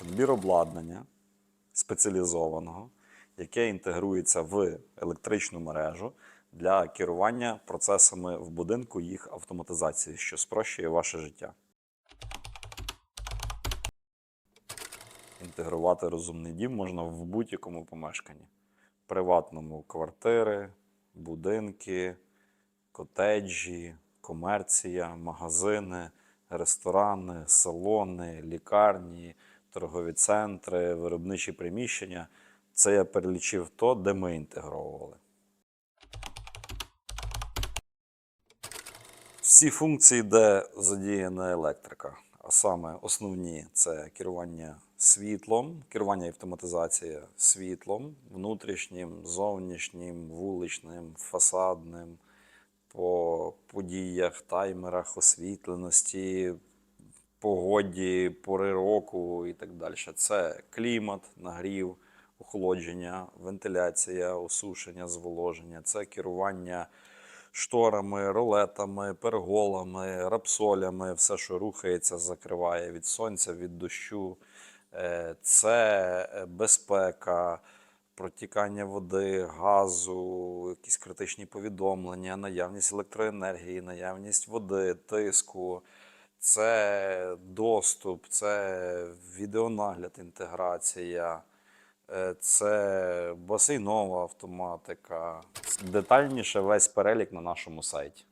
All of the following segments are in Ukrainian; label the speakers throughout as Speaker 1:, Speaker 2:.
Speaker 1: Це обладнання спеціалізованого, яке інтегрується в електричну мережу для керування процесами в будинку їх автоматизації, що спрощує ваше життя. Інтегрувати розумний дім можна в будь-якому помешканні: приватному квартири, будинки, котеджі, комерція, магазини, ресторани, салони, лікарні, торгові центри, виробничі приміщення. Це я перелічив то, де ми інтегровували. Всі функції, де задіяна електрика, а саме основні це керування світлом, керування і автоматизація світлом, внутрішнім, зовнішнім, вуличним, фасадним, по подіях, таймерах, освітленості, погоді, пори року і так далі. Це клімат, нагрів, охолодження, вентиляція, осушення, зволоження, це керування шторами, ролетами, перголами, рапсолями, все, що рухається, закриває від сонця, від дощу. Е, Це безпека, протікання води, газу, якісь критичні повідомлення, наявність електроенергії, наявність води, тиску. Це доступ, це відеонагляд, інтеграція, е, це басейнова автоматика. Детальніше весь перелік на нашому сайті.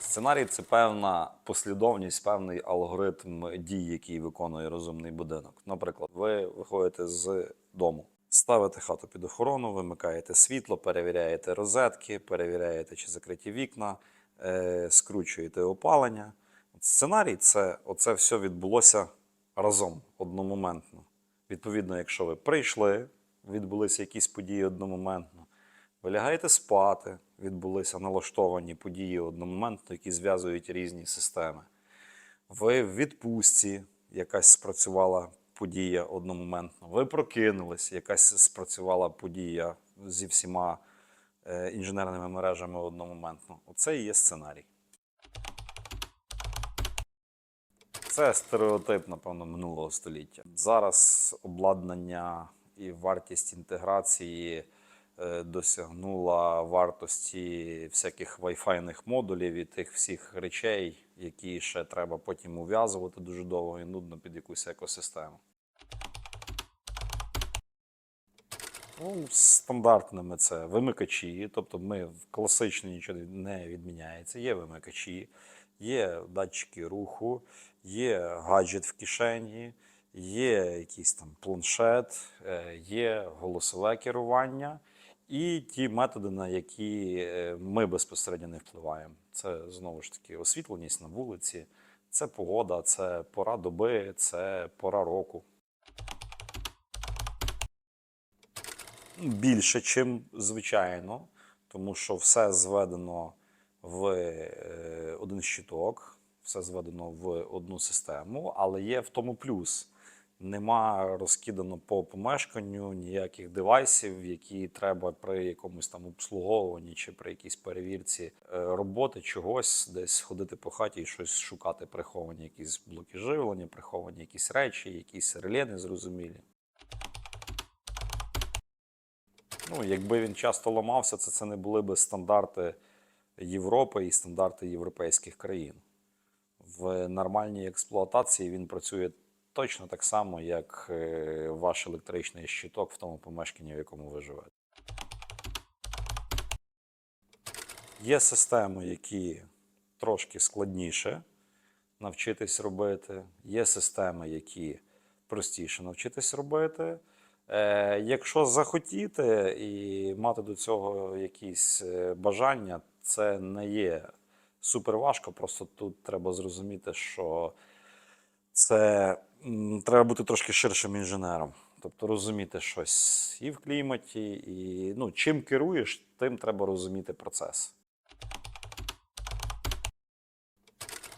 Speaker 1: Сценарій це певна послідовність, певний алгоритм дій, який виконує розумний будинок. Наприклад, ви виходите з дому, ставите хату під охорону, вимикаєте світло, перевіряєте розетки, перевіряєте, чи закриті вікна, скручуєте опалення. Сценарій це оце все відбулося разом, одномоментно. Відповідно, якщо ви прийшли, відбулися якісь події одномоментно. Ви лягаєте спати, відбулися налаштовані події одномоментно, які зв'язують різні системи. Ви в відпустці, якась спрацювала подія одномоментно. Ви прокинулись, якась спрацювала подія зі всіма е, інженерними мережами одномоментно. Оце і є сценарій. Це стереотип, напевно, минулого століття. Зараз обладнання і вартість інтеграції е, досягнула вартості всяких вайфайних модулів і тих всіх речей, які ще треба потім ув'язувати дуже довго і нудно під якусь екосистему. Ну, стандартними це вимикачі, тобто ми в класично нічого не відміняється. Є вимикачі, є датчики руху, є гаджет в кишені, є якийсь там планшет, е, є голосове керування і ті методи, на які е, ми безпосередньо не впливаємо. Це знову ж таки освітленість на вулиці, це погода, це пора доби, це пора року. Більше, чим звичайно, тому що все зведено в е, один щиток, все зведено в одну систему, але є в тому плюс. Нема розкидано по помешканню ніяких девайсів, які треба при якомусь там обслуговуванні чи при якійсь перевірці е, роботи чогось, десь ходити по хаті і щось шукати, приховані якісь блоки живлення, приховані якісь речі, якісь реле незрозумілі. Ну, якби він часто ламався, це, це не були би стандарти Європи і стандарти європейських країн. В нормальній експлуатації він працює точно так само, як е, ваш електричний щиток в тому помешканні, в якому ви живете. Є системи, які трошки складніше навчитись робити, є системи, які простіше навчитись робити. Е, якщо захотіти і мати до цього якісь е, бажання, це не є супер важко. Просто тут треба зрозуміти, що це треба бути трошки ширшим інженером. Тобто розуміти щось і в кліматі, і ну, чим керуєш, тим треба розуміти процес.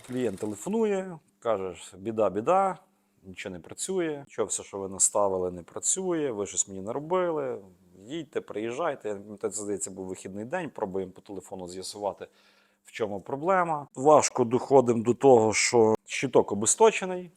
Speaker 1: Клієнт телефонує, каже, біда, біда, нічого не працює, що все, що ви наставили, не працює, ви щось мені наробили. Їдьте, приїжджайте. Це здається, був вихідний день, пробуємо по телефону з'ясувати, В чому проблема? Важко доходимо до того, що щиток обесточений,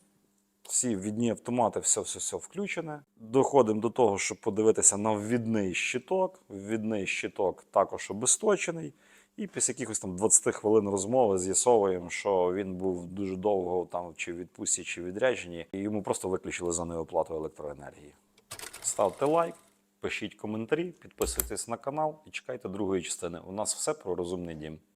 Speaker 1: всі ввідні автомати, все, все, все включене. Доходимо до того, щоб подивитися на ввідний щиток. Ввідний щиток також обесточений. І після якихось там 20 хвилин розмови з'ясовуємо, що він був дуже довго там чи в відпустці, чи відрядженні, і йому просто виключили за неоплату електроенергії. Ставте лайк, пишіть коментарі, підписуйтесь на канал і чекайте другої частини. У нас все про розумний дім.